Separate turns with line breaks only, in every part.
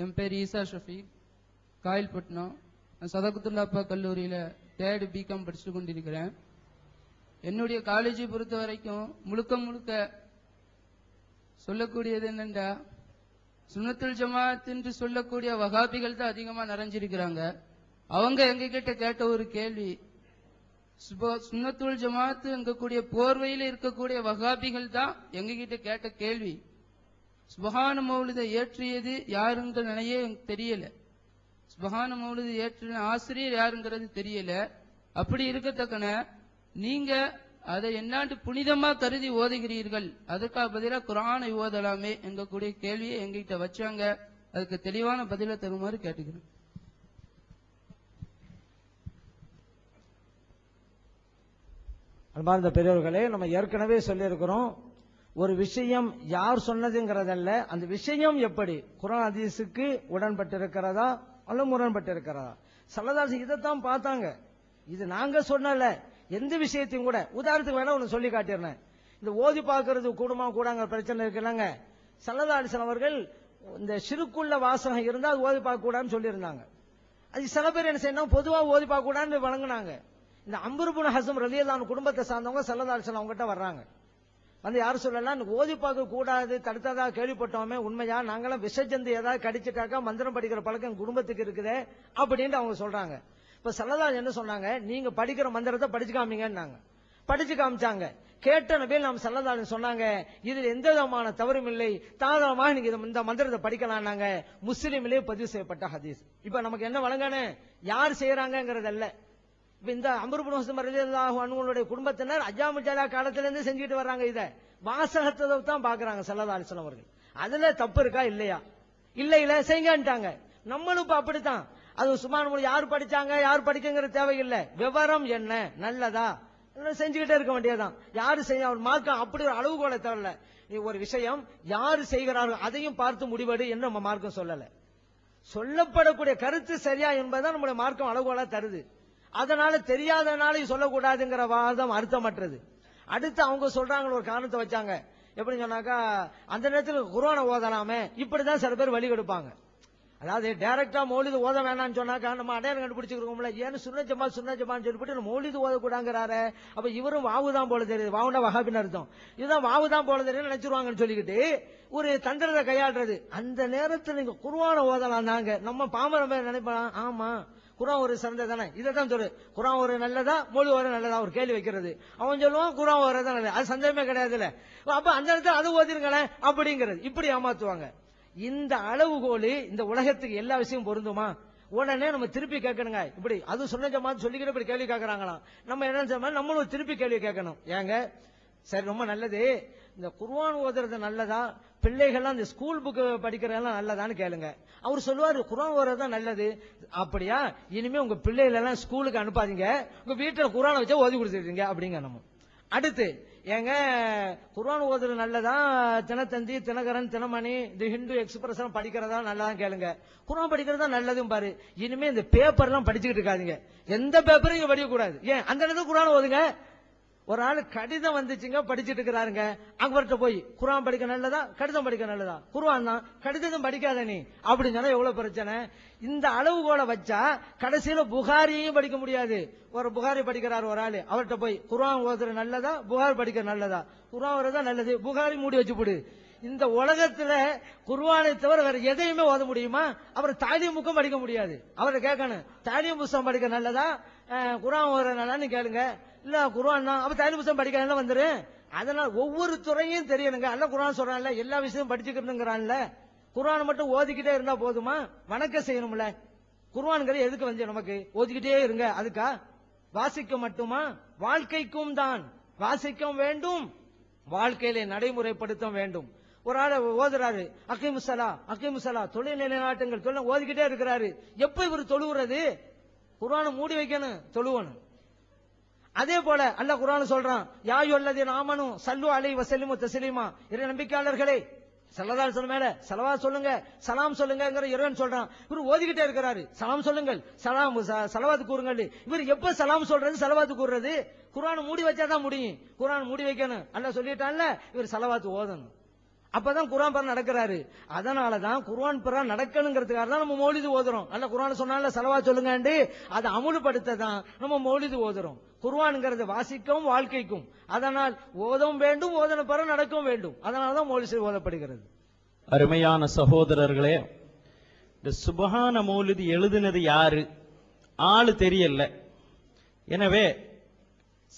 என் பேர் ஈசா ஷஃபீக் காயல்பட்டினம். நான் சதகுத்துல்லாப்பா கல்லூரியில் தேர்டு பிகாம் படிச்சுட்டு கொண்டிருக்கிறேன். என்னுடைய காலேஜை பொறுத்த வரைக்கும் முழுக்க முழுக்க சொல்லக்கூடியது என்னண்டா சுனத்துல் ஜமாத் என்று சொல்லக்கூடிய வகாபிகள் தான் அதிகமாக நிறைஞ்சிருக்கிறாங்க. அவங்க எங்ககிட்ட கேட்ட ஒரு கேள்வி சுனத்துல் சுன்னத்துல் ஜமாத் எங்கக்கூடிய போர்வையில் இருக்கக்கூடிய வகாபிகள் தான் எங்ககிட்ட கேட்ட கேள்வி சுபஹான மௌலிதை ஏற்றியது யாருங்கிற நிலையே தெரியல. சுபஹான மௌலிதை ஏற்றின ஆசிரியர் யாருங்கிறது தெரியல. அப்படி இருக்கத்தக்கன நீங்க அதை என்னாண்டு புனிதமா கருதி ஓதுகிறீர்கள்? அதுக்காக பதிலாக குரானை ஓதலாமே எங்கக்கூடிய கேள்வியை எங்கிட்ட வச்சாங்க. அதுக்கு தெளிவான பதிலை தருமாறு கேட்டுக்கிறேன்.
அன்பார்ந்த பெரியவர்களே நம்ம ஏற்கனவே சொல்லியிருக்கிறோம் ஒரு விஷயம் யார் சொன்னதுங்கிறதல்ல. அந்த விஷயம் எப்படி? குரான் அதிசுக்கு உடன்பட்டிருக்கிறதா? அல்ல முரண்பட்டிருக்கிறதா? சல்லதாசி இதைத்தான் பார்த்தாங்க. இது நாங்க சொன்னல. எந்த விஷயத்தையும் கூட. உதாரணத்துக்கு வேணா ஒன்று சொல்லி காட்டிடுறேன். இந்த ஓதி பார்க்கறது கூடமா கூடாங்கிற பிரச்சனை இருக்குல்லங்க சல்லதாலிசன் அவர்கள் இந்த சிறுக்குள்ள வாசகம் இருந்தால் அது ஓதி பார்க்க கூடாதுன்னு சொல்லியிருந்தாங்க. அது சில பேர் என்ன செய்யணும் பொதுவாக ஓதி பார்க்க கூடாதுன்னு வழங்கினாங்க. இந்த அம்பருபுன ஹசம் ரலியல்லான் குடும்பத்தை சார்ந்தவங்க சல்லதாலிசன் அவங்ககிட்ட வர்றாங்க. வந்து யார் சொல்லலாம் ஓதி பார்க்க கூடாது தடுத்ததா கேள்விப்பட்டோமே உண்மையா? நாங்களாம் விஷஜந்து ஏதாவது கடிச்சிட்டாக்கா மந்திரம் படிக்கிற பழக்கம் குடும்பத்துக்கு இருக்குதே அப்படின்ட்டு அவங்க சொல்றாங்க. இப்ப சல்லதாஸ் என்ன சொன்னாங்க? நீங்க படிக்கிற மந்திரத்தை படிச்சு காமிங்கன்னாங்க. படிச்சு காமிச்சாங்க. கேட்ட நபியில் நாம் சல்லதாஸ் சொன்னாங்க இதில் எந்த விதமான தவறும் இல்லை. தாராளமாக நீங்க இந்த மந்திரத்தை படிக்கலாம்னாங்க முஸ்லீமிலே பதிவு செய்யப்பட்ட ஹதீஸ். இப்ப நமக்கு என்ன வழங்கானு யார் செய்யறாங்கிறதல்ல இப்ப இந்த அமருபுரம் அனுங்களுடைய குடும்பத்தினர் அஜாமு ஜலா காலத்துல செஞ்சுட்டு வர்றாங்க இத. வாசகத்தை தான் பாக்குறாங்க சல்லதா அலிஸ்லாம் அவர்கள். அதுல தப்பு இருக்கா? இல்லையா? இல்ல இல்ல. செய்யுங்கன்ட்டாங்க நம்மளும் இப்ப அப்படித்தான். அது சுமான் மொழி யார் படிச்சாங்க யார் படிக்கங்கிற தேவையில்லை. விவரம் என்ன? நல்லதா? செஞ்சுக்கிட்டே இருக்க வேண்டியதுதான். யாரு செய்ய அவர் மார்க்கம் அப்படி ஒரு அளவுகோலை தரல நீ ஒரு விஷயம் யாரு செய்கிறார்கள் அதையும் பார்த்து முடிவெடு என்று நம்ம மார்க்கம் சொல்லல. சொல்லப்படக்கூடிய கருத்து சரியா என்பதுதான் நம்முடைய மார்க்கம் அளவுகோலா தருது. அதனால தெரியாதனால சொல்லக்கூடாதுங்கிற வாதம் அர்த்தமற்றது. அடுத்து அவங்க சொல்றாங்க ஒரு காரணத்தை வச்சாங்க. எப்படி சொன்னாக்கா அந்த நேரத்தில் குரானை ஓதலாமே. இப்படிதான் சில பேர் வழி கெடுப்பாங்க. அதாவது டைரக்டா மௌலிது ஓத வேணாம்னு சொன்னாக்கா நம்ம அடையாளம் கண்டுபிடிச்சிருக்கோம்ல. ஏன்னு சுன்ன ஜமா சுன்ன ஜமான்னு சொல்லிட்டு மௌலிது ஓதக்கூடாங்கிறாரு அப்ப இவரும் வாவு தான் போல தெரியுது. வாவுனா வகாபின் அர்த்தம். இதுதான் வாவு தான் போல தெரியும் நினைச்சிருவாங்கன்னு சொல்லிக்கிட்டு ஒரு தந்திரத்தை கையாடுறது அந்த நேரத்தில் நீங்க குருவான ஓதலாம் தாங்க நம்ம பாமரம் நினைப்பலாம். ஆமா. குரான் ஒரு சிறந்த தானே? இதை தான் சொல்லு. குரான் ஒரு நல்லதா மொழி ஒரு நல்லதா? ஒரு கேள்வி வைக்கிறது. அவன் சொல்லுவான் குரான் ஒரு தான் நல்லது? அது சந்தேகமே கிடையாதுல்ல. அப்ப அந்த இடத்துல அது ஓதிருங்களேன் அப்படிங்கிறது. இப்படி ஏமாத்துவாங்க. இந்த அளவுகோலு இந்த உலகத்துக்கு எல்லா விஷயமும் பொருந்துமா? உடனே நம்ம திருப்பி கேட்கணுங்க. இப்படி அது சொன்ன ஜமாத் சொல்லிக்கிட்டு இப்படி கேள்வி கேட்கறாங்களாம். நம்ம என்ன சொன்னா நம்மளும் திருப்பி கேள்வி கேட்கணும். ஏங்க சரி ரொம்ப நல்லது. இந்த குர்ஆன் ஓதுறது நல்லதா? பிள்ளைகள்லாம் இந்த ஸ்கூல் புக்கு படிக்கிறதெல்லாம் நல்லதான்னு கேளுங்க. அவர் சொல்லுவார் குரான் ஓதுறது தான் நல்லது. அப்படியா? இனிமே உங்க பிள்ளைகளெல்லாம் ஸ்கூலுக்கு அனுப்பாதீங்க. உங்க வீட்டில் குரானை வச்சா ஓதி கொடுத்துருக்கீங்க அப்படிங்க நம்ம. அடுத்து ஏங்க குர்ஆன் ஓதுறது நல்லதா? தினத்தந்தி தினகரன் தினமணி இந்த ஹிந்து எக்ஸ்பிரஸ் எல்லாம் படிக்கிறதா நல்லதான் கேளுங்க. குர்ஆன் படிக்கிறதா நல்லதும் பாரு. இனிமே இந்த பேப்பர் எல்லாம் படிச்சுக்கிட்டு இருக்காதிங்க. எந்த பேப்பரும் இங்க படிக்கக்கூடாது. ஏன்? அந்த நேரத்தில் குரான் ஓதுங்க. ஒரு ஆள் கடிதம் வந்துச்சுங்க படிச்சிட்டு இருக்கிறாருங்க. அவர்கிட்ட போய் குரான் படிக்க நல்லதா? கடிதம் படிக்க நல்லதா? குருவான் தான் கடிதம் படிக்காத நீ. அப்படின்னு சொன்னா எவ்வளவு பிரச்சனை? இந்த அளவுகோலை வச்சா கடைசியில புகாரியையும் படிக்க முடியாது. ஒரு புகாரி படிக்கிறார் ஒரு ஆளு. அவர்கிட்ட போய் குர்ஆன் ஓதுற நல்லதா? புகார் படிக்க நல்லதா? குரான் ஓதுறதா நல்லது? புகாரி மூடி வச்சு போடு. இந்த உலகத்துல குருவானை தவிர வேற எதையுமே ஓத முடியுமா? அவர் தாலிமுக்கும் படிக்க முடியாது. அவரை கேட்கணும் தாலியம் புஸ்தகம் படிக்க நல்லதா? குரான் ஓதுற நல்லான்னு கேளுங்க. இல்ல குரான் அப்ப தாலிம் புத்தகம் படிக்க வந்துரு. அதனால ஒவ்வொரு துறையும் தெரியணுங்க. அல்ல குரான் சொல்றான்ல எல்லா விஷயமும் படிச்சுக்கணுங்கிறான்ல குரான் மட்டும் ஓதிக்கிட்டே இருந்தா போதுமா? வணக்கம் செய்யணும்ல. குர்ஆன்கிறது எதுக்கு வந்து நமக்கு? ஓதிக்கிட்டே இருங்க. அதுக்கா? வாசிக்க மட்டுமா? வாழ்க்கைக்கும் தான். வாசிக்கவும் வேண்டும். வாழ்க்கையிலே நடைமுறைப்படுத்த வேண்டும். ஒரு ஆளை ஓதுறாரு அகிமுசலா அகிமுசலா தொழில் நிலைநாட்டுங்கள் தொழில் ஓதிக்கிட்டே இருக்கிறாரு. எப்ப இவர் தொழுவுறது? குரானை மூடி வைக்கணும் தொழுவணும். அதே போல அல்ல குரான் சொல்றான் யாயு அல்லது நாமனும் சல்லு அலை வசலிமு தசலிமா இறை நம்பிக்கையாளர்களே சல்லதால் சொல்ல மேல சலவா சொல்லுங்க சலாம் சொல்லுங்கிற இறைவன் சொல்றான். இவர் ஓதிக்கிட்டே இருக்கிறாரு. சலாம் சொல்லுங்கள் சலாம் ச- சலவாத்து கூறுங்கள் இவர் எப்ப சலாம் சொல்றது சலவாத்து கூறுறது? குரான் மூடி வச்சாதான் முடியும். குரான் மூடி வைக்கணும். அல்ல சொல்லிட்டான்ல இவர் சலவாத்து ஓதணும். அப்பதான் குரான் பிற நடக்கிறாரு. அதனால தான் குரான் பிற நடக்கணுங்கிறதுக்காக தான் நம்ம மௌலிது ஓதுறோம். அல்ல குரான் சொன்னால செலவா சொல்லுங்கண்டு அதை அமுல்படுத்த தான் நம்ம மௌலிது ஓதுறோம். குர்ஆன்ங்கிறது வாசிக்கவும் வாழ்க்கைக்கும். அதனால் ஓதவும் வேண்டும் ஓதன பிற நடக்கவும் வேண்டும். அதனால தான் மௌலிசு ஓதப்படுகிறது.
அருமையான சகோதரர்களே இந்த சுபகான மௌலிது எழுதினது யாரு? ஆளு தெரியல. எனவே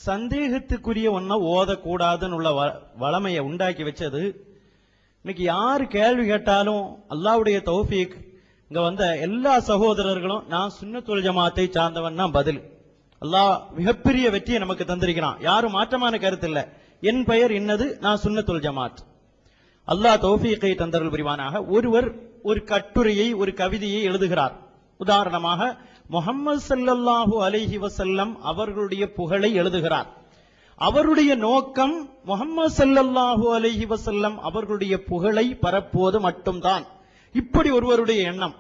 சந்தேகத்துக்குரிய ஒன்ன ஓதக்கூடாதுன்னு உள்ள வ- வளமையை உண்டாக்கி வச்சது இன்னைக்கு யார் கேள்வி கேட்டாலும் அல்லாவுடைய தௌஃபீக் இங்க வந்த எல்லா சகோதரர்களும் நான் சுன்னத்துல் ஜமாத்தை சார்ந்தவன் தான் பதில். அல்லாஹ் மிகப்பெரிய வெற்றியை நமக்கு தந்திருக்கிறான். யாரும் மாற்றமான கருத்து இல்லை. என் பெயர் இன்னது நான் சுன்னத்துல் ஜமாத். அல்லாஹ் தௌஃபீக்கை தந்தர்கள் புரிவானாக. ஒருவர் ஒரு கட்டுரையை ஒரு கவிதையை எழுதுகிறார். உதாரணமாக முஹம்மது சல்லல்லாஹு அலிஹி வசல்லம் அவர்களுடைய புகழை எழுதுகிறார். அவருடைய நோக்கம் முஹம்மது சல்லல்லாஹு அலஹி வசல்லம் அவர்களுடைய புகழை பரப்புவது மட்டும்தான். இப்படி ஒருவருடைய எண்ணம்.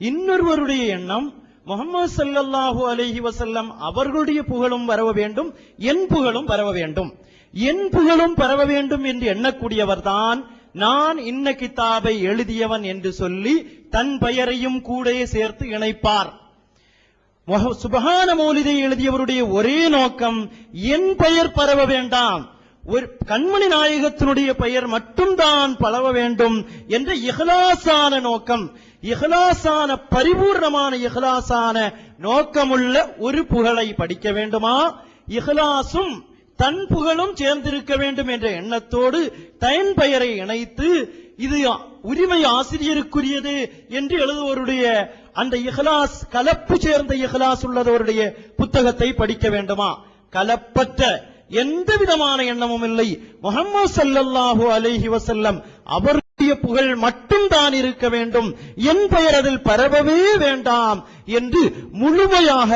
இன்னொருவருடைய எண்ணம் முகமது ஸல்லல்லாஹு அலஹி வசல்லம் அவர்களுடைய புகழும் பரவ வேண்டும் என் புகழும் பரவ வேண்டும். என் புகழும் பரவ வேண்டும் என்று எண்ணக்கூடியவர்தான் நான் இன்ன கிதாபை எழுதியவன் என்று சொல்லி தன் பெயரையும் கூட சேர்த்து இணைப்பார். சுபகான மௌலிதை எழுதியவருடைய ஒரே நோக்கம் என் பெயர் பரவ வேண்டாம். ஒரு கண்மணி நாயகத்தினுடைய பெயர் மட்டும்தான் பரவ வேண்டும் என்ற இகலாசான நோக்கம். இஹலாசான பரிபூர்ணமான இகலாசான நோக்கமுள்ள ஒரு புகழை படிக்க வேண்டுமா? இஹலாசும் தன் புகழும் சேர்ந்திருக்க வேண்டும் என்ற எண்ணத்தோடு தன் பெயரை இணைத்து இது உரிமை ஆசிரியருக்குரியது என்று எழுதுவோருடைய அந்த இஹ்லாஸ் கலப்பு சேர்ந்த இஹ்லாஸ் உள்ளதவருடைய புத்தகத்தை படிக்க வேண்டுமா? கலப்பற்ற எந்த விதமான எண்ணமும் இல்லை. முகமது சல்லல்லாஹு அலைஹி வசல்லம் அவருடைய புகழ் மட்டும் தான் இருக்க வேண்டும். என் பெயர் அதில் பரவவே வேண்டாம் என்று முழுமையாக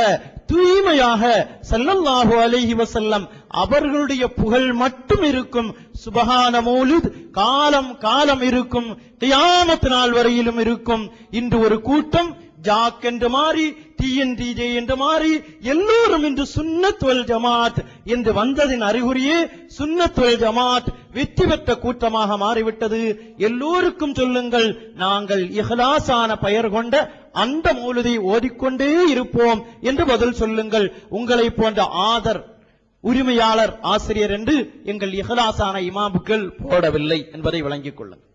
தூய்மையாக ஸல்லல்லாஹு அலைஹி வசல்லம் அவர்களுடைய புகழ் மட்டும் இருக்கும். சுபகான மௌலித் காலம் காலம் இருக்கும். தியாமத்து நாள் வரையிலும் இருக்கும். இன்று ஒரு கூட்டம் ஜாக் என்று மாறி டிஎன்டிஜே என்று மாறி எல்லோரும் இன்று சுன்னத்வல் ஜமாத் என்று வந்ததின் அறிகுறியே சுன்னத்வல் ஜமாத் வெற்றி பெற்ற கூட்டமாக மாறிவிட்டது. எல்லோருக்கும் சொல்லுங்கள் நாங்கள் இஹலாசான பெயர் கொண்ட அந்த மௌலுதை ஓதிக்கொண்டே இருப்போம் என்று பதில் சொல்லுங்கள். உங்களை போன்ற ஆதர் உரிமையாளர் ஆசிரியர் என்று எங்கள் இஹலாசான இமாமுக்கள் போடவில்லை என்பதை விளங்கிக் கொள்ளுங்கள்.